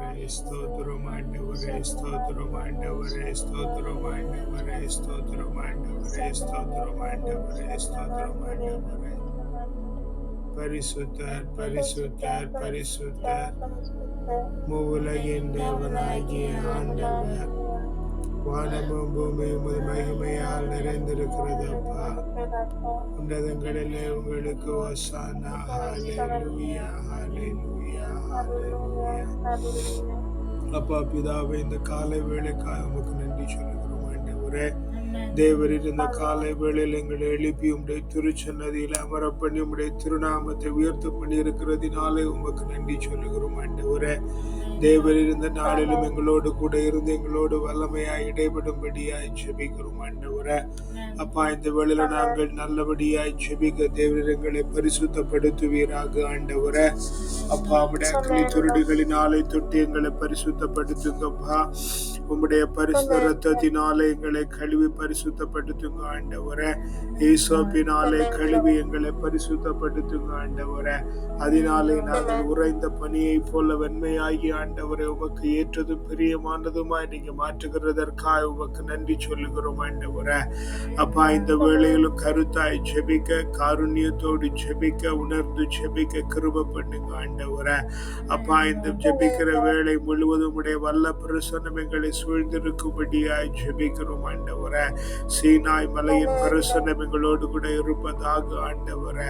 ஆண்டவரே ஸ்தோத்திரம் ஆண்டவரே ஸ்தோத்திரம் ஆண்டவரே ஸ்தோத்திரம் ஆண்டவரே ஸ்தோத்திரம் ஆண்டவரே ஸ்தோத்திரம் ஆண்டவரே ஸ்தோத்திரம் ஆண்டவரே பரிசுத்தர் பரிசுத்தர் பரிசுத்தர் மூலகின் தேவனாகிய ஆண்டவர் வானமும் பூமியும் உமது மகிமையால் நிறைந்திருக்கிறது அப்பா உன்னதங்களிலே உங்களுக்கு வசானா ஹalleluya ஹalleluya ஹalleluya. அப்பா பிதாவை இந்த காலை வேலைக்காக உமக்கு நன்றி சொல்லுகிறோம் ஆண்டவரே. தேவரின் இந்த காலை வேளையில் எங்களை எழுப்பி உடைய திருச்சன்னதியில் அமர பண்ணி உடைய திருநாமத்தை உயர்த்த பண்ணி இருக்கிறதினாலே உமக்கு நன்றி சொல்லுகிறோம் ஆண்டவரே. தேவர் இருந்த நாளிலும் எங்களோடு கூட இருந்து எங்களோடு வல்லமையாய் இடைபடும்படியாய் செபிக்கிறோம் ஆண்டவரே. அப்பா இந்த வேளையில நாங்கள் நல்லபடியாய் செபிக்க தேவர் எங்களை பரிசுத்தப்படுத்துவீராக ஆண்டவரே. அப்பா உடைய அக்னி துருடுகளினாலே தொட்டி எங்களை பரிசுத்தப்படுத்துங்கப்பா உம்முடைய பரிசுத்த ரத்தத்தினாலே எங்களை கழுவி பரிசுத்தப்படுத்துங்க ஆண்டவர. ஈசோப்பினாலே கழுவி எங்களை பரிசுத்தப்படுத்துங்க ஆண்டவர. அதனாலே நாங்கள் உறைந்த பணியை போல வெண்மையாகி ஆண்டவரை உமக்கு ஏற்றதும் பிரியமானதுமாய் நீங்க மாற்றுகிறதற்காக உமக்கு நன்றி சொல்லுகிறோம் ஆண்டவரை. அப்பா இந்த வேளையிலும் கருத்தாய் செபிக்க காருண்யத்தோடு செபிக்க உணர்ந்து செபிக்க கிருப பண்ணுங்க ஆண்டவரை. அப்பா இந்த ஜெபிக்கிற வேலை முழுவதும் உடைய வல்ல பிரசனம் எங்களை சூழ்ந்திருக்கும்படியாய் ஜெபிக்கிறோம் ஆண்டவரை. சீனாய் மலையின் பிரசனம் எங்களோடு கூட இருப்பதாக ஆண்டவரை.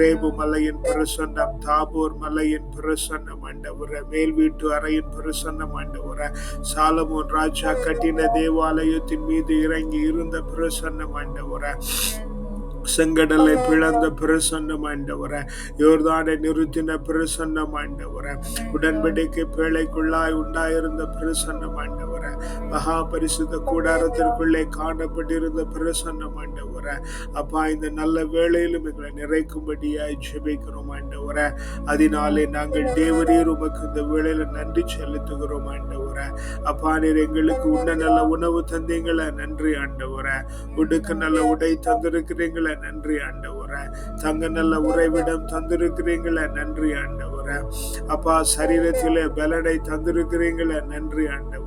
ரேபு மலையின் பிரசன்னம் தாபூர் மலையின் பிரசன்னம் ஆண்டவரை. மேல் வீட்டு அறையின் பிரசன்னம் ஆண்டவரே சாலமோன் ராஜா கட்டின தேவாலயத்தின் மீது இறங்கி இருந்த பிரசன்னம் ஆண்டவரே செங்கடலை பிளந்த பிரசன்னம் ஆண்டவர யோர்தானை நிறுத்தின பிரசன்னம் ஆண்டவர உடன்படிக்கை பேழைக்குள்ளாய் உண்டாயிருந்த பிரசன்னம் ஆண்டவர மகா பரிசுத்த கூடாரத்திற்குள்ளே காணப்பட்டிருந்த பிரசன்னம் ஆண்டவர. அப்பா இந்த நல்ல வேளையிலும் எங்களை நிறைக்கும்படியாய் ஜெபிக்கிறோம் ஆண்டவர. அதனாலே நாங்கள் தேவரீர் உமக்கு இந்த வேளையில நன்றி செலுத்துகிறோம் ஆண்டவர. அப்பா நீர் எங்களுக்கு உன்ன நல்ல உணவு தந்தீங்கள நன்றி ஆண்டவர. உடுக்க நல்ல உடை தந்திருக்கிறீங்கள நன்றி ஆண்டவர. தங்க நல்ல உறைவிடம் தந்திருக்கிறீங்களே நன்றி ஆண்டவர. அப்பா சரீரத்திலே பலனை தந்திருக்கிறீங்களே நன்றி ஆண்டவர்.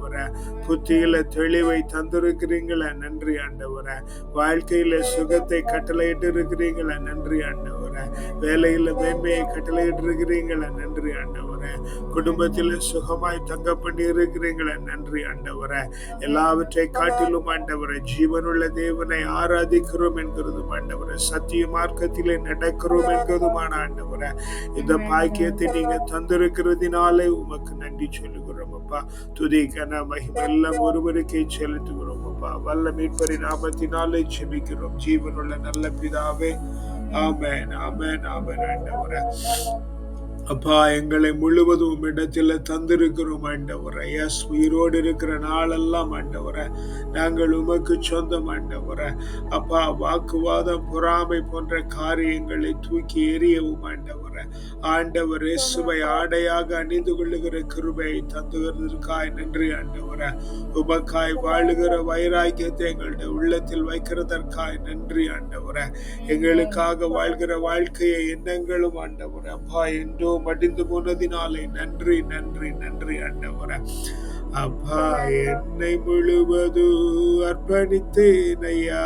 புத்தியில தெளிவை தந்திருக்கிறீங்களே நன்றி ஆண்டவர. வாழ்க்கையில சுகத்தை கட்டளையிட்டு இருக்கிறீங்களே நன்றி ஆண்டவர. வேலையில மேன்மையை கட்டளையிட்டு இருக்கிறீங்களே நன்றி ஆண்டவரே. குடும்பத்தில சுகமாய் தங்க பண்ணி இருக்கிறீங்களே நன்றி ஆண்டவர. எல்லாவற்றை காட்டிலும் ஆண்டவர ஜீவனுள்ள தேவனை ஆராதிக்கிறோம் என்கிறதும் ஆண்டவர. சத்திய மார்க்கத்திலே நடக்கிறோம் என்கிறதுமான ஆண்டவர. இந்த பாக்கியத்தை நீங்க தந்திருக்கிறதுனாலே உமக்கு நன்றி சொல்லுகிறோம் அப்பா. துதி கன மகிமெல்லாம் ஒருவருக்கே செலுத்துகிறோம் அப்பா. வல்ல மீட்பரி நாமத்தினாலே செபிக்கிறோம் ஜீவனுள்ள நல்ல பிதாவே. ஆமேன் ஆமேன் ஆமேன். ஆண்டவரே. அப்பா எங்களை முழுவதும் உம்மிடத்தில் தந்திருக்கிறோம் ஆண்டவரை. எஸ் உயிரோடு இருக்கிற நாளெல்லாம் ஆண்டவரை நாங்கள் உமக்கு சொந்தம் ஆண்டவரை. அப்பா வாக்குவாதம் பொறாமை போன்ற காரியங்களை தூக்கி எறியவும் ஆண்டவரை. ஆண்டவர் இயேசுவை ஆடையாக அணிந்து கொள்ளுகிற கிருபையை தந்துகிறதற்காய் நன்றி ஆண்டவரை. உமக்காய் வாழுகிற வைராக்கியத்தை எங்களுடைய உள்ளத்தில் வைக்கிறதற்காய் நன்றி ஆண்டவரை. எங்களுக்காக வாழ்கிற வாழ்க்கையை எண்ணங்களும் ஆண்டவரை அப்பா என்றோ மடிந்து போனதினாலே நன்றி நன்றி நன்றி ஆண்டவரே அப்பா என்னை முழுவது அர்ப்பணித்தேன் ஐயா.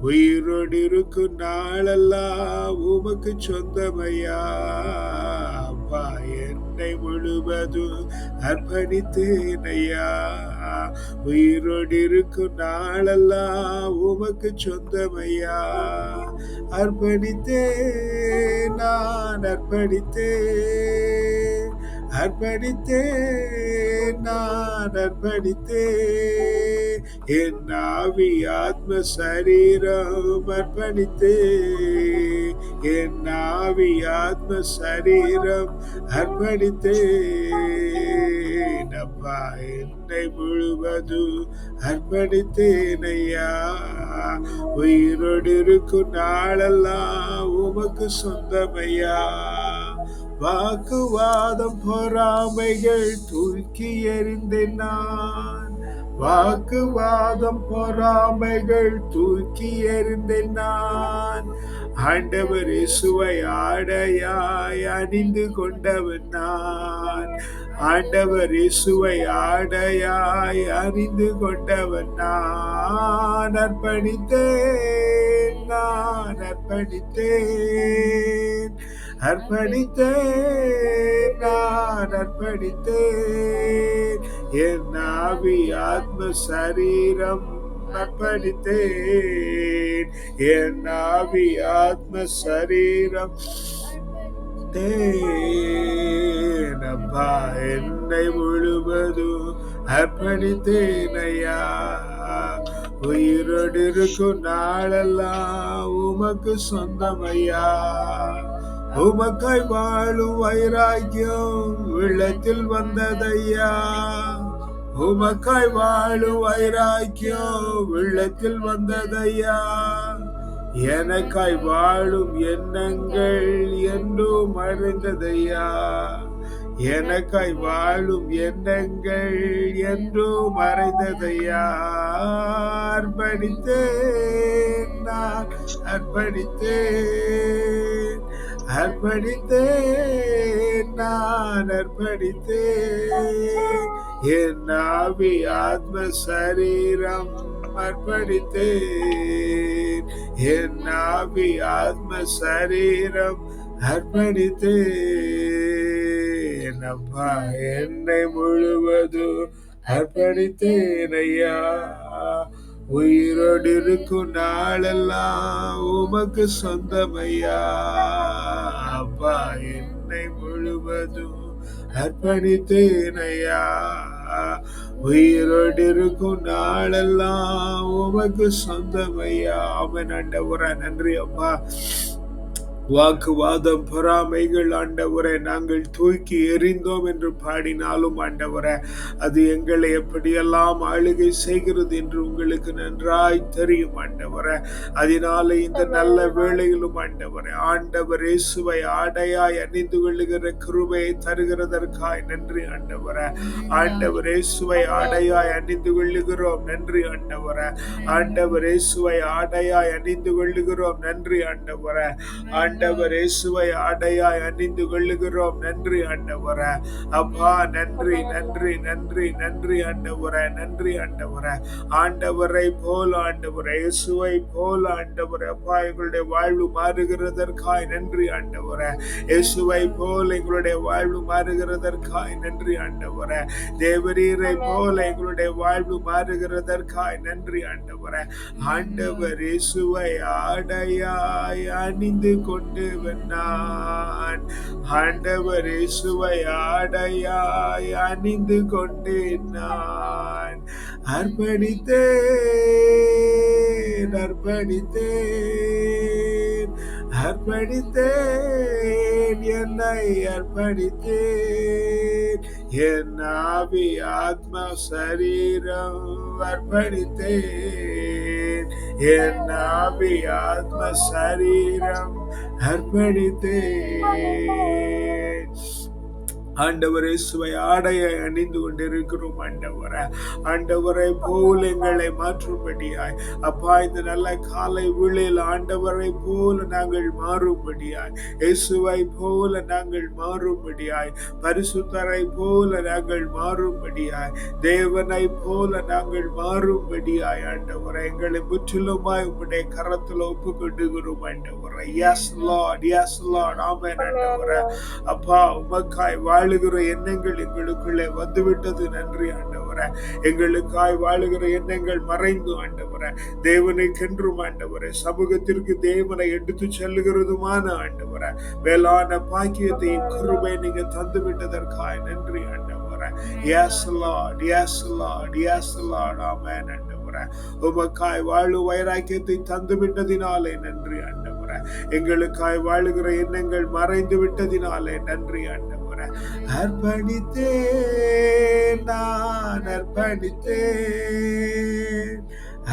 உயிரோடு இருக்கும் நாளெல்லாம் உமக்கு சொந்தமையா அப்பா என்னை முழுவது அர்ப்பணித்தேன் ஐயா. உயிரோடு இருக்கும் நாளெல்லாம் உமக்கு சொந்தமையா அர்ப்பணித்தே நான் அர்ப்பணித்தே அர்ப்பணித்தே நான் அர்ப்பணித்தே என் ஆவி ஆத்ம சரீரம் அர்ப்பணித்தே என் ஆவி ஆத்ம சரீரம் அர்ப்பணித்தேன். அப்பா என்னை முழுவது அர்ப்பணித்தேன் ஐயா. உயிரோடு இருக்கும் நாளெல்லாம் உமக்கு சொந்தமையா வாக்குவாதம் பொறாமைகள் தூக்கி எறிந்தேன் நான். வாக்குவாதம் பொறாமைகள் தூக்கி எறிந்தேன் நான். ஆண்டவர் இசுவை ஆடையாய் அணிந்து கொண்டவன் நான். ஆண்டவர் இசுவை ஆடையாய் அணிந்து கொண்டவன் நான். அர்ப்பணித்தேன் நான் அர்ப்பணித்தேன். அர்ப்பணித்தேன் நான் அர்ப்பணித்தேன். என் ஆவி ஆத்ம சரீரம் அர்ப்பணித்தேன் என் ஆவி ஆத்ம சரீரம் தேன். அப்பா என்னை முழுவதும் அர்ப்பணித்தேன் ஐயா. உயிரோடு இருக்கும் நாளெல்லாம் உமக்கு சொந்தமையா உமக்கை வாழும் வைராக்கியம் உள்ளத்தில் வந்ததையா உமக்காய் வாழும் வைராக்கியம் உள்ளத்தில் வந்ததையா? எனக்காய் வாழும் எண்ணங்கள் என்றும் அறிந்ததையா? எனக்காய் வாழும் எண்ணங்கள் என்றும் மறைந்ததையா அர்ப்பணித்தேன் நான் அர்ப்பணித்தேன் அர்ப்பணித்தேன் நான் அர்ப்பணித்தேன். என் ஆவி ஆத்ம சரீரம் அர்ப்பணித்தேன். என் ஆவி ஆத்ம சரீரம் அர்ப்பணித்தேன். அப்பா என்னை முழுவதும் அர்ப்பணித்தேன் ஐயா. உயிரோடு இருக்கும் நாளெல்லாம் உமக்கு சொந்தமையா அப்பா என்னை முழுவதும் அர்ப்பணித்தேன் ஐயா. உயிரோடு நாளெல்லாம் உமக்கு சொந்தமையா அவன் ஆண்டவரா நன்றி அப்பா. வாக்குவாதம் பொறாமைகள் ஆண்டவரை நாங்கள் தூக்கி எறிந்தோம் என்று பாடினாலும் ஆண்டவரை அது எங்களை எப்படியெல்லாம் ஆளுகை செய்கிறது என்று உங்களுக்கு நன்றாய் தெரியும் ஆண்டவரை. அதனால இந்த நல்ல வேளையிலும் ஆண்டவரை ஆண்டவர் இயேசுவை ஆடையாய் அணிந்து கொள்ளுகிற கிருபையை தருகிறதற்காய் நன்றி ஆண்டவரை. ஆண்டவர் இயேசுவை ஆடையாய் அணிந்து கொள்ளுகிறோம் நன்றி ஆண்டவரை. ஆண்டவர் இயேசுவை ஆடையாய் அணிந்து கொள்ளுகிறோம் நன்றி ஆண்டவரை. ஆண்டவர் இயேசுவை ஆடையாய் அணிந்து கொள்ளுகிறோம். நன்றி ஆண்டவர. அப்பா நன்றி நன்றி நன்றி நன்றி ஆண்டவர நன்றி ஆண்டவர. ஆண்டவரை போல ஆண்டவர இயேசுவை போல ஆண்டவர. அப்பா எங்களுடைய வாழ்வு மாறுகிறதற்காய் நன்றி ஆண்டவர. இயேசுவை போல் எங்களுடைய வாழ்வு மாறுகிறதற்காய் நன்றி ஆண்டவர. தேவரீரை போல எங்களுடைய வாழ்வு மாறுகிறதற்காய் நன்றி ஆண்டவர. ஆண்டவர் இயேசுவை ஆடையாய் அணிந்து கொண்டு நான் ஆண்டவர் இயேசுவை ஆடையாய் அணிந்து கொண்டேன் நான் அர்ப்பணித்தேன் அர்ப்பணித்தேன் அர்ப்பணித்தேன் என்னை அர்ப்பணித்தேன். என் ஆவி ஆத்மா சரீரம் அர்ப்பணித்தேன். என் ஆவி ஆத்ம சரீரம் அர்ப்பணித்தேன் ஆண்டவரை சுவை ஆடையை அணிந்து கொண்டிருக்கிறோம் ஆண்டவரை. ஆண்டவரை போல் எங்களை மாற்றும்படியாய். அப்பா இந்த நல்ல காலை வேளையில் ஆண்டவரை போல நாங்கள் மாறும்படியாய். இயேசுவை போல நாங்கள் மாறும்படியாய். பரிசுத்தரை போல நாங்கள் மாறும்படியாய். தேவனை போல நாங்கள் மாறும்படியாய். ஆண்டவரை எங்களை முற்றிலுமாய் உங்களுடைய கரத்தில் ஒப்பு கொண்டுகிறோம் ஆண்டவரை. Yes lord yes lord amen ஆண்டவரை. அப்பா உமக்காய் வாழுகிற எண்ணங்கள் எங்களுக்குள்ளே வந்துவிட்டது. நன்றி ஆண்டவர. எங்களுக்காய் வாழுகிற எண்ணங்கள் மறைந்து ஆண்டவர. தேவனை கென்றும் ஆண்டவர. சமூகத்திற்கு தேவனை எடுத்து செல்லுகிறதுமான ஆண்டவர. மேலான பாக்கியத்தையும் கருவை நீங்க தந்து விட்டதற்காய் நன்றி ஆண்டவர. Yes lord yes lord yes lord amen ஆண்டவர. உமக்காய் வாழும் வைராக்கியத்தை தந்து விட்டதினாலே நன்றி ஆண்டவர. எங்களுக்காய் வாழுகிற எண்ணங்கள் மறைந்து விட்டதினாலே நன்றி ஆண்டவர. அர்ப்பணித்தேன் நான் அர்ப்பணித்தேன்.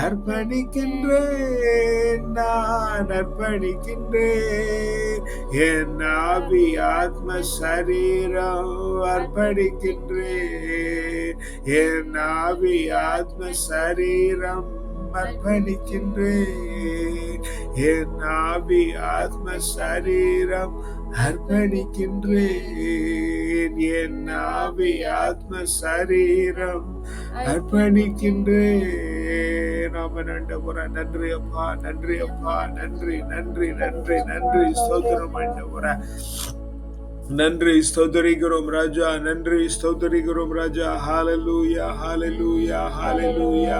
அர்ப்பணிக்கின்றேன் நான் அர்ப்பணிக்கின்றேன். என் ஆவி ஆத்ம சரீரம் அர்ப்பணிக்கின்றேன். என் ஆவி ஆத்ம சரீரம் அர்ப்பணிக்கின்றேன். என் ஆவி ஆத்ம சரீரம் அர்ப்பணிக்கின்றேன். என் ஆவி ஆத்ம சரீரம் அர்ப்பணிக்கின்றேன். அவன் நண்டபுர நன்றி அப்பா நன்றி அப்பா நன்றி நன்றி நன்றி நன்றி. ஸ்தோத்திரம் ஆண்டவர. நன்றி ஸ்தோதரிகிறோம் ராஜா நன்றி ஸ்தோதரிகிறோம் ராஜா ஹalleluya ஹalleluya ஹalleluya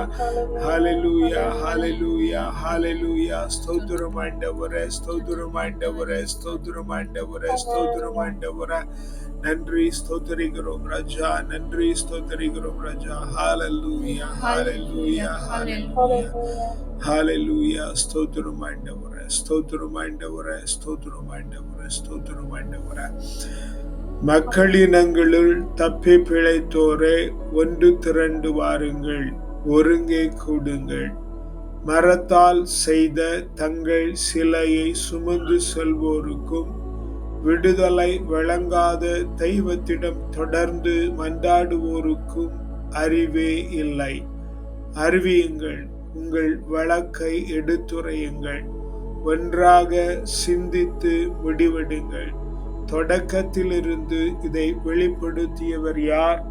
ஹalleluya ஹalleluya ஹalleluya ஸ்தோத்திரம் ஆண்டவரே ஸ்தோத்திரம் ஆண்டவரே ஸ்தோத்திரம் ஆண்டவரே ஸ்தோத்திரம் ஆண்டவரே நன்றி ஸ்தோத்தரிக்கிறோம் ராஜா நன்றி ஸ்தோத்தரிக்கிறோம் ராஜா ஹalleluya ஹalleluya ஹalleluya ஹalleluya ஸ்தோத்திரம் ஆண்டவரே ஸ்தோத்திரம் ஆண்டவரே ஸ்தோத்திரமாண்டவர மக்களினங்களுள் தப்பி பிழைத்தோரே ஒன்று திரண்டு வாருங்கள் ஒருங்கே கூடுங்கள். மரத்தால் செய்த தங்கள் சிலையை சுமந்து செல்வோருக்கும் விடுதலை வழங்காத தெய்வத்திடம் தொடர்ந்து மன்றாடுவோருக்கும் அறிவே இல்லை. அறிவியுங்கள் உங்கள் வழக்கை எடுத்துரையுங்கள். ஒன்றாக சிந்தித்து முடிவெடுங்கள். தொடக்கத்திலிருந்து இதை வெளிப்படுத்தியவர் யார்?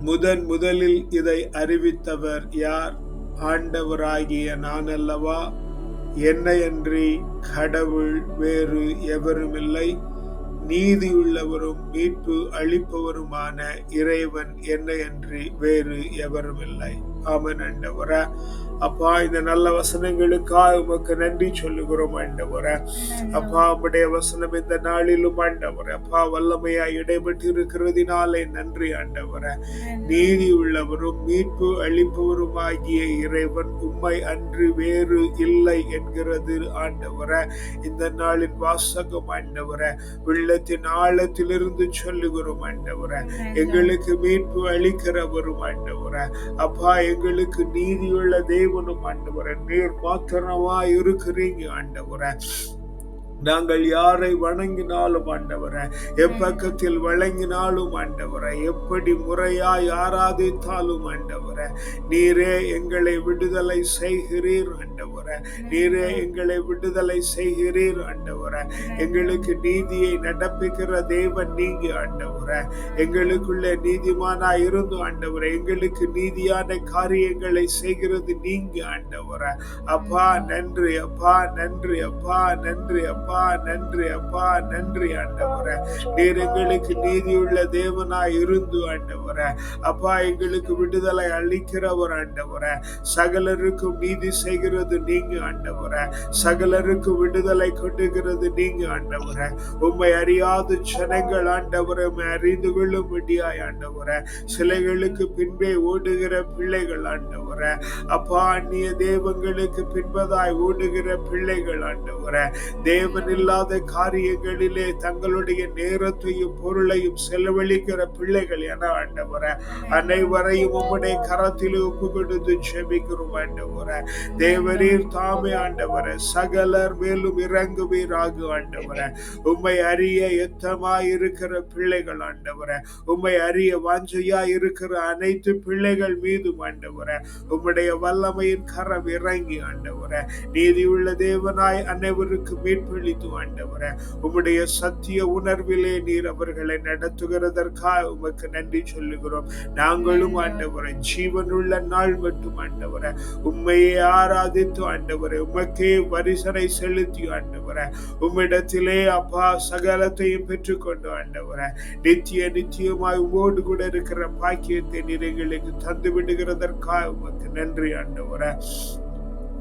முதன் முதலில் இதை அறிவித்தவர் யார்? ஆண்டவராகிய நான் அல்லவா என்னையன்றி கடவுள் வேறு எவருமில்லை. நீதியுள்ளவரும் மீட்பு அளிப்பவருமான இறைவன் என்னையன்றி வேறு எவருமில்லை. ஆமன் அண்டவரா அப்பா இந்த நல்ல வசனங்களுக்காக உமக்கு நன்றி சொல்லுகிறோம் ஆண்டவர. அப்பா உம்முடைய வசனம் இந்த நாளிலும் ஆண்டவர. அப்பா வல்லமையா இடைபெற்று இருக்கிறதினாலே நன்றி ஆண்டவர. நீதி உள்ளவரும் மீட்பு அளிப்பவரும் ஆகிய இறைவன் உம்மை அன்று வேறு இல்லை என்கிறது ஆண்டவர. இந்த நாளின் வாசகம் ஆண்டவர. உள்ளத்தின் ஆழத்திலிருந்து சொல்லுகிறோம் ஆண்டவர. எங்களுக்கு மீட்பு அளிக்கிறவரும் ஆண்டவர. அப்பா எங்களுக்கு நீதியுள்ள ஜீவனும் ஆண்டவர. நீர் மாத்திரமா இருக்கிறீங்க ஆண்டவர. நாங்கள் யாரை வணங்கினாலும் ஆண்டவரை எப்பக்கத்தில் வழங்கினாலும் ஆண்டவரை எப்படி முறையாய் ஆராதித்தாலும் ஆண்டவரை நீரே எங்களை விடுதலை செய்கிறீர் ஆண்டவரை நீரே எங்களை விடுதலை செய்கிறீர் ஆண்டவரை எங்களுக்கு நீதியை நடப்பிக்கிற தேவன் நீங்க ஆண்டவரை எங்களுக்குள்ளே நீதிமானா இருந்து ஆண்டவரை எங்களுக்கு நீதியான காரியங்களை செய்கிறது நீங்க ஆண்டவரை. அப்பா நன்றி அப்பா நன்றி அப்பா நன்றி அப்பா. அப்பா நன்றி அப்பா நன்றி ஆண்டவர. நீர் எங்களுக்கு நீதியுள்ள தேவனாய் இருந்து ஆண்டவர. அப்பா எங்களுக்கு விடுதலை அளிக்கிறவர் ஆண்டவர. சகலருக்கும் நீதி செய்கிறது நீங்க ஆண்டவர. சகலருக்கும் விடுதலை கொண்டுகிறது நீங்க ஆண்டவர. உண்மை அறியாத ஜனங்கள் ஆண்டவர அறிந்து கொள்ளும்படியாய் ஆண்டவர. சிலைகளுக்கு பின்பே ஓடுகிற பிள்ளைகள் ஆண்டவர. அப்பா அந்நிய தேவங்களுக்கு பின்பதாய் ஓடுகிற பிள்ளைகள் ஆண்டவர. தேவன் இல்லாத காரியங்களிலே தங்களுடைய நேரத்தையும் பொருளையும் செலவழிக்கிற பிள்ளைகள் என ஆண்டவர. அனைவரையும் உம்முடைய கரத்தில் ஒப்பு கொடுத்து ஜெபிக்கிறோம் ஆண்டவர. தேவரீர் தாமே ஆண்டவர. சகலர் மேலும் இறங்குவீராக ஆண்டவர. உம்மை அறிய எத்தமாய் இருக்கிற பிள்ளைகள் ஆண்டவர. உம்மை அறிய வாஞ்சையா இருக்கிற அனைத்து பிள்ளைகள் மீதும் ஆண்டவர. உம்முடைய வல்லமையின் கரம் இறங்கி ஆண்டவர. நீதியுள்ள தேவனாய் அனைவருக்கு குறித்து ஆண்டவர. உம்முடைய சத்திய உணர்விலே நீர் அவர்களை நடத்துகிறதற்காக உமக்கு நன்றி சொல்லுகிறோம். நாங்களும் ஆண்டவர ஜீவனுள்ள நாள் மட்டும் ஆண்டவர. உண்மையை ஆராதித்து ஆண்டவர உமக்கே வரிசனை செலுத்தி ஆண்டவர. உம்மிடத்திலே அப்பா சகலத்தையும் பெற்றுக்கொண்டு ஆண்டவர. நித்திய நித்தியமாய் உமோடு கூட இருக்கிற பாக்கியத்தை நீர் எங்களுக்கு தந்து விடுகிறதற்காக உமக்கு நன்றி ஆண்டவர.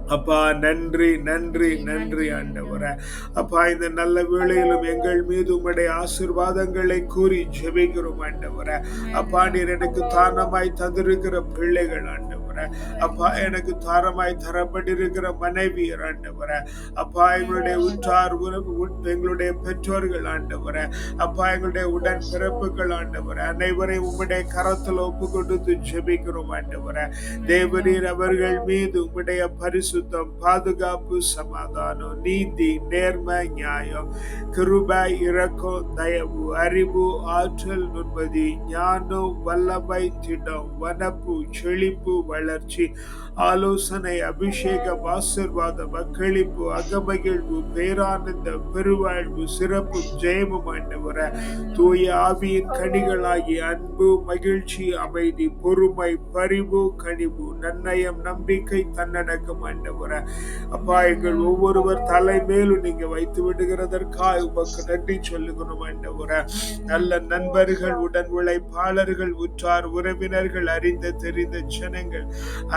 அப்பா நன்றி நன்றி நன்றி ஆண்டவர. அப்பா இந்த நல்ல வேளையிலும் எங்கள் மீது உம்முடைய ஆசிர்வாதங்களை கூறி ஜெபிக்கிறோம் ஆண்டவர. அப்பா நீர் எனக்கு தானமாய் தந்திருக்கிற பிள்ளைகள் ஆண்டவர. அப்பா எனக்கு தாரமாய் தரப்பட்டிருக்கிற மனைவி ஆண்டவர. அப்பா எங்களுடைய உற்றார் உறவு எங்களுடைய பெற்றோர்கள் ஆண்டவர. அப்பா எங்களுடைய உடன் பிறப்புகள் ஆண்டவர. அனைவரையும் உம்முடைய கரத்தில் ஒப்பு கொடுத்து ஜெபிக்கிறோம் ஆண்டவர. தேவரீர் அவர்கள் மீது உம்முடைய பரிசுத்தம் பாதுகாப்பு சமாதானம் நீதி நேர்மை நியாயம் கிருபை இரக்கம் தயவு அறிவு ஆற்றல் நுண்மதி ஞானம் வல்லமை திடம் வனப்பு செழிப்பு வளர்ச்சி ஆலோசனை அபிஷேகம் ஆசிர்வாதம் அக்களிப்பு அகமகிழ்வு பேரானந்தம் பெருவாழ்வு சிறப்பு ஜெயமும் ஆண்டவர தூய ஆவியின் கனிகளாகி அன்பு மகிழ்ச்சி அமைதி பொறுமை பரிவு கனிவு நன்னயம் நம்பிக்கை தன்னடக்கம் ஆண்டவர அப்பா எங்கள் ஒவ்வொருவர் தலைமேலும் நீங்க வைத்து விடுகிறதற்காக உமக்கு நன்றி சொல்லுகிறோம் ஆண்டவர நல்ல நண்பர்கள் உடன் உழைப்பாளர்கள் உற்றார் உறவினர்கள் அறிந்த தெரிந்த ஜனங்கள்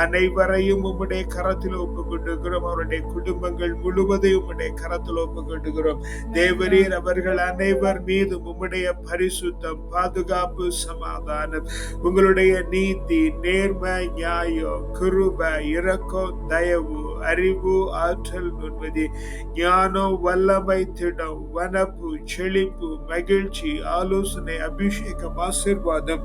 அனைவரையும் உம்முடைய கரத்தில் ஒப்புக்கொண்டுகிறோம். அவருடைய குடும்பங்கள் முழுவதையும் உம்முடைய கரத்தில் ஒப்புக்கொண்டுகிறோம். தேவரீர் அவர்கள் அனைவர் மீது உம்முடைய பரிசுத்தம் பாதுகாப்பு சமாதானம் உங்களுடைய நீதி நேர்மை நியாயம் கிருப இரக்கம் தயவு அறிவு ஆற்றல் நுண்மதி ஞானம் வல்லமை திடம் வனப்பு செழிப்பு மகிழ்ச்சி ஆலோசனை அபிஷேகம் ஆசிர்வாதம்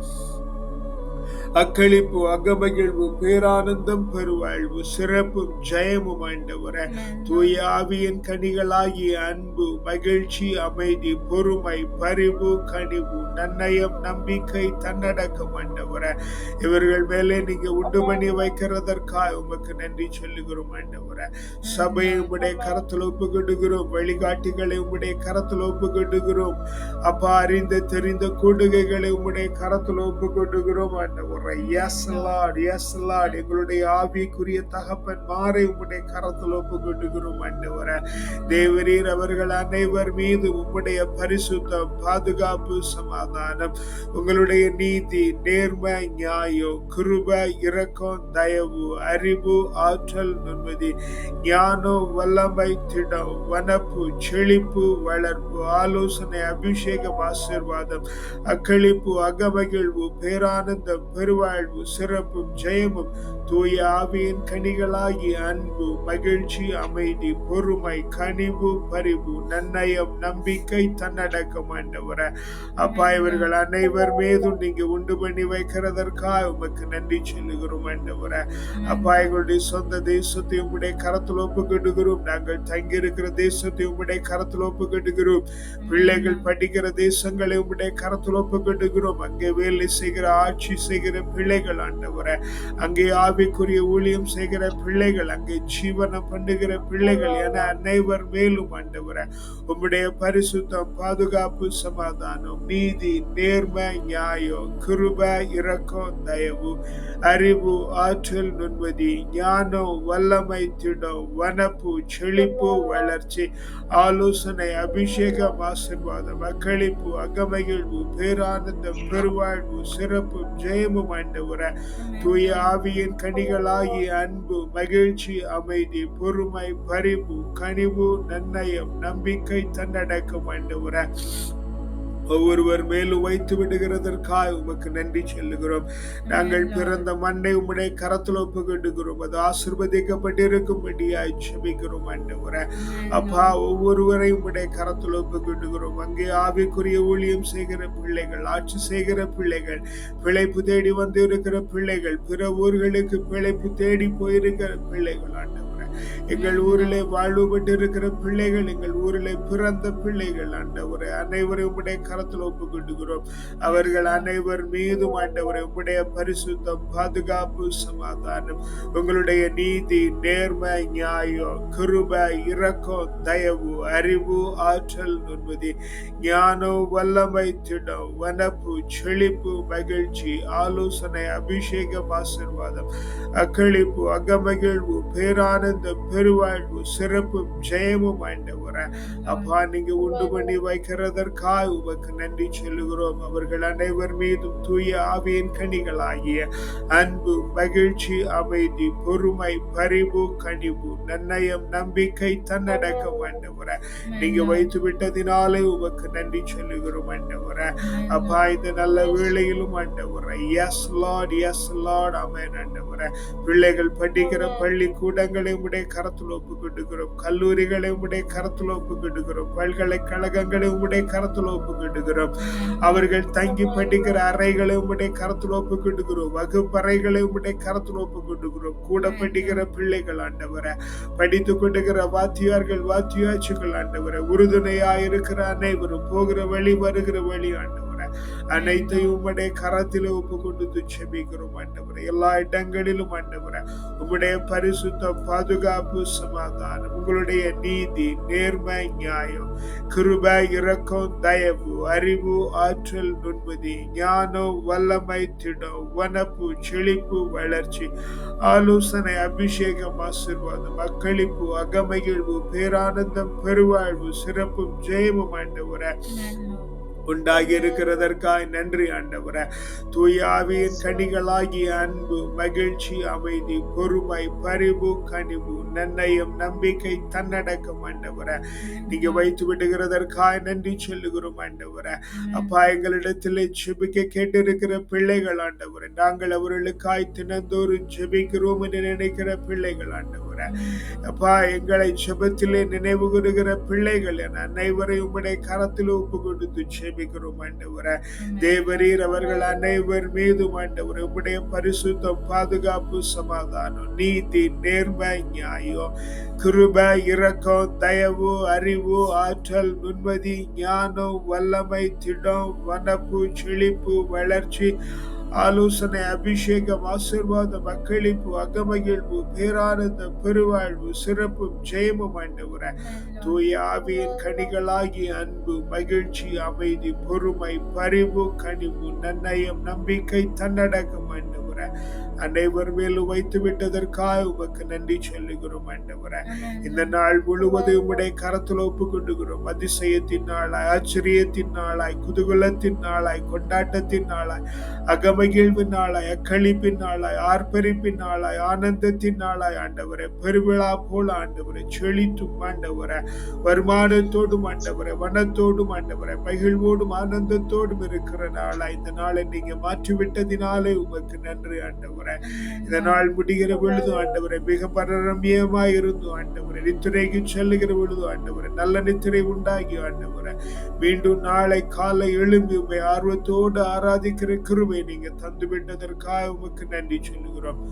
அக்களிப்பு அகமகிழ்வு பேரானந்தம் பெருவாழ்வு சிறப்பும் ஜெயமும் ஆண்டவர. தூய ஆவியின் கனிகளாகிய அன்பு மகிழ்ச்சி அமைதி பொறுமை பரிவு கனிவு நன்னயம் நம்பிக்கை தன்னடக்கம் ஆண்டவர. இவர்கள் மேலே நீங்க உண்டு பண்ணி வைக்கிறதற்காக உமக்கு நன்றி சொல்லுகிறோம் ஆண்டவர. சபையை உடைய கரத்தில் ஒப்புக்கிடுகிறோம் வழிகாட்டிகளை உடைய கரத்தில் ஒப்புக்கிடுகிறோம் அப்பா அறிந்த தெரிந்த கூடுகைகளை உடைய கரத்தில் ஒப்புக்கொண்டுகிறோம் ஆண்டவரை. எஸ் எங்களுடைய ஆவிக்குரிய தகப்பன் மாறை உம்முடைய கரத்தில் ஒப்புக்கொண்டுகிறோம் ஆண்டவரை. தேவரீர் அவர்கள் அனைவர் மீது உம்முடைய பரிசுத்தம் பாதுகாப்பு சமாதானம் உங்களுடைய நீதி நேர்மை நியாயம் கிருப இரக்கம் தயவு அறிவு ஆற்றல் நிம்மதி ஞானம் வல்லமை திடம் வனப்பு செழிப்பு வளர்ப்பு ஆலோசனை அபிஷேகம் ஆசிர்வாதம் அக்களிப்பு அகமகிழ்வு பேரானந்தம் பெருவாழ்வு சிறப்பும் ஜெயமும் தூய ஆவியின் கனிகளாகிய அன்பு மகிழ்ச்சி அமைதி பொறுமை கனிவு பரிவு நன்னயம் நம்பிக்கை தன்னடக்கம் ஆண்டவர. அப்பா இவர்கள் அனைவர் மீதும் நீங்க உண்டு பண்ணி வைக்கிறதற்காக உமக்கு நன்றி சொல்லுகிறோம் ஆண்டவர. அப்பா எங்களுடைய சொந்த தேசத்தை உங்களுடைய கரத்தில் ஒப்புக்கிட்டுகிறோம் நாங்கள் தங்கியிருக்கிற தேசத்தை உங்களுடைய கரத்தில் ஒப்புக்கிட்டுகிறோம் பிள்ளைகள் படிக்கிற தேசங்களை உங்களுடைய கரத்தில் ஒப்புக்கிட்டுகிறோம் அங்கே வேலை செய்கிற ஆட்சி செய்கிற பிள்ளைகள் ஆண்டவர. அங்கே ஆவிக்குரிய ஊழியம் செய்கிற பிள்ளைகள் அங்கே ஜீவனம் பண்ணுகிற பிள்ளைகள் என அனைவர் மேலும் ஆண்டவர உம்முடைய பரிசுத்தம் பாதுகாப்பு சமாதானம் நீதி நேர்மை நியாயம் கிருப இரக்கம் தயவு அறிவு ஆற்றல் நுண்மதி ஞானம் வல்லமை திடம் வனப்பு செழிப்பு வளர்ச்சி ஆலோசனை அபிஷேகம் ஆசிர்வாதம் அக்களிப்பு அகமகிழ்வு பேரானந்தம் பெருவாழ்வு சிறப்பு ஜெயமும் ஆண்டவர. தூய ஆவியின் கனிகளாகிய அன்பு மகிழ்ச்சி அமைதி பொறுமை பரிவு கனிவு நன்னயம் நம்பிக்கை தன்னடக்கம் என்று ஒவ்வொருவர் மேலும் வைத்து விடுகிறதற்காக உமக்கு நன்றி சொல்லுகிறோம். நாங்கள் பிறந்த மண்ணை உம்முடைய கரத்தில் ஒப்புக்கொண்டுகிறோம். அது ஆசிர்வதிக்கப்பட்டிருக்கும்படியாய் செபிக்கிறோம் ஆண்டவரே. அப்பா ஒவ்வொருவரையும் உம்முடைய கரத்தில் ஒப்புக்கொண்டுகிறோம். அங்கே ஆவிக்குரிய ஊழியம் செய்கிற பிள்ளைகள் ஆட்சி செய்கிற பிள்ளைகள் பிழைப்பு தேடி வந்து இருக்கிற பிள்ளைகள் பிற ஊர்களுக்கு பிழைப்பு தேடி போயிருக்கிற பிள்ளைகள் ஆண்டவர். எங்கள் ஊரிலே கொண்டு இருக்கிற பிள்ளைகள் எங்கள் ஊரிலே பிறந்த பிள்ளைகள் ஆண்டவரை அனைவரை உம்முடைய கரத்தில் ஒப்புக்கொண்டுகிறோம். அவர்கள் அனைவர் மீதும் ஆண்டவரை உம்முடைய பரிசுத்தம் பாதுகாப்பு சமாதானம் உங்களுடைய நீதி நேர்மை நியாயம் கிருப இரக்கம் தயவு அறிவு ஆற்றல் நுண்மதி ஞானம் வல்லமை திடம் வனப்பு செழிப்பு மகிழ்ச்சி ஆலோசனை அபிஷேகம் ஆசிர்வாதம் அக்களிப்பு அகமகிழ்வு பேரானந்த பெருவாழ்வு சிறப்பும் ஜெயமும் ஆண்டவர. அப்பா நீங்க உண்டு பண்ணி வைக்கிறதற்காக உமக்கு நன்றி சொல்லுகிறோம். அவர்கள் அனைவர் மீதும் தூய ஆவியின் கனிகளாகிய அன்பு மகிழ்ச்சி அமைதி பொறுமை பரிவு கனிவு நன்னயம் நம்பிக்கை தன்னடக்கம் ஆண்டவர. நீங்க வைத்து விட்டதினாலே உமக்கு நன்றி சொல்லுகிறோம் ஆண்டவர. அப்பா இந்த நல்ல வேளையிலும் ஆண்டவர. Yes lord yes lord amen ஆண்டவர. பிள்ளைகள் படிக்கிற பள்ளி கூடங்களை உம்முடைய கரத்தில் ஒப்பு கொண்டுகிறோம் கல்லூரிகளை உம்முடைய கரத்தில் ஒப்பு கொண்டுகிறோம் பல்கலைக்கழகங்களை உம்முடைய கரத்தில் ஒப்பு கொண்டுகிறோம் அவர்கள் தங்கி படிக்கிற அறைகளை உம்முடைய கரத்தில் ஒப்பு கொண்டுகிறோம் வகுப்பறைகளை உம்முடைய கரத்தில் ஒப்பு கொண்டுகிறோம் கூட படிக்கிற பிள்ளைகள் ஆண்டவரை படித்து கொண்டுகிற வாத்தியார்கள் வாத்தியாட்சிகள் ஆண்டவரை உறுதுணையா இருக்கிற அனைவரும் போகிற வழி வருகிற வழி ஆண்டவரை. அனைத்தையும் உம்முடைய கரத்தில் ஒப்பு கொண்டு செபிக்கிறோம் ஆண்டவரை. எல்லா இடங்களிலும் ஆண்டவரை உம்முடைய பரிசுத்த பாதுகாப்பு சமாதானம் உங்களுடைய நீதி நேர்மை நியாயம் கிருபை இரக்கம் தயவு அறிவு ஆற்றல் நுண்மதி ஞானம் வல்லமை திடம் வனப்பு செழிப்பு வளர்ச்சி ஆலோசனை அபிஷேகம் ஆசிர்வாதம் அக்களிப்பு அகமகிழ்வு பேரானந்தம் பெருவாழ்வு சிறப்பும் ஜெயமும் ஆண்டவரை. உண்டாகி இருக்கிறதற்காய் நன்றி ஆண்டவர. தூயாவியின் கனிகளாகிய அன்பு மகிழ்ச்சி அமைதி பொறுமை பரிவு கனிவு நன்னயம் நம்பிக்கை தன்னடக்கம் ஆண்டவர. நீங்க வைத்து விடுகிறதற்காய் நன்றி சொல்லுகிறோம் ஆண்டவர. அப்பா எங்களிடத்தில் செபிக்க கேட்டிருக்கிற பிள்ளைகள் ஆண்டவர. நாங்கள் அவர்களுக்காய் தினந்தோறும் செபிக்கிறோம் என்று நினைக்கிற பிள்ளைகள் ஆண்டவர். அப்பா எங்களை செபத்திலே நினைவு கூறுகிற பிள்ளைகள் என அனைவரையும் உடைய கரத்தில் ஒப்பு கொடுத்து செபிக்கிறோம் ஆண்டவர தேவரீர் அவர்கள் அனைவர் மீதும் ஆண்டவர் உம்முடைய பரிசுத்தம் பாதுகாப்பு சமாதானம் நீதி நேர்மை நியாயம் கிருப இரக்கம் தயவு அறிவு ஆற்றல் நுண்மதி ஞானம் வல்லமை திடம் வனப்பு செழிப்பு வளர்ச்சி ஆலோசனை அபிஷேகம் ஆசிர்வாதம் அக்களிப்பு அகமகிழ்வு பேரானந்தம் பெருவாழ்வு சிறப்பும் ஜெயமும் ஆண்டவர தூய ஆவியின் கனிகளாகிய அன்பு மகிழ்ச்சி அமைதி பொறுமை பரிவு கனிவு நன்னயம் நம்பிக்கை தன்னடக்கம் ஆண்டவர அனைவர் மேலும் வைத்து விட்டதற்காக உமக்கு நன்றி சொல்லுகிறோம் ஆண்டவர. இந்த நாள் முழுவதும் உம்முடைய கரத்தில் ஒப்பு கொண்டுகிறோம் அதிசயத்தின் நாளாய் ஆச்சரியத்தின் நாளாய் குதூகலத்தின் நாளாய் கொண்டாட்டத்தின் நாளாய் அகமகிழ்வு நாளாய் அக்களிப்பின் நாளாய் ஆர்ப்பரிப்பின் நாளாய் ஆனந்தத்தின் நாளாய் ஆண்டவரை. பெருவிழா போல ஆண்டவரை செழித்தும் ஆண்டவரை. வருமானத்தோடும் ஆண்டவரை வனத்தோடும் ஆண்டவரை. மகிழ்வோடும் ஆனந்தத்தோடும் இருக்கிற நாளாய். இந்த நாளை நீங்க மாற்றிவிட்டதினாலே உமக்கு நன்றி ஆண்டவரை. இந்த நாள் முடிகிற பொழுது ஆண்டவரை மிக பரரமியமாய் இருந்தும் ஆண்டவரை நித்திரைக்கு செல்லுகிற பொழுது ஆண்டவரை நல்ல நித்திரை உண்டாகி ஆண்டவரை மீண்டும் நாளை காலை எழும்பி உண்மை ஆர்வத்தோடு ஆராதிக்கிற கிருமை நீங்க தந்து விட்டதற்காக உமக்கு நன்றி சொல்லுகிறோம்.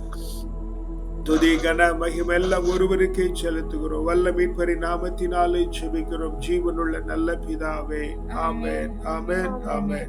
துதி கன மகிமெல்லாம் ஒருவருக்கே செலுத்துகிறோம். வல்ல மீட்பரி நாமத்தினாலே செபிக்கிறோம் ஜீவனுள்ள நல்ல பிதாவே. ஆமேன். ஆமேன். ஆமேன்.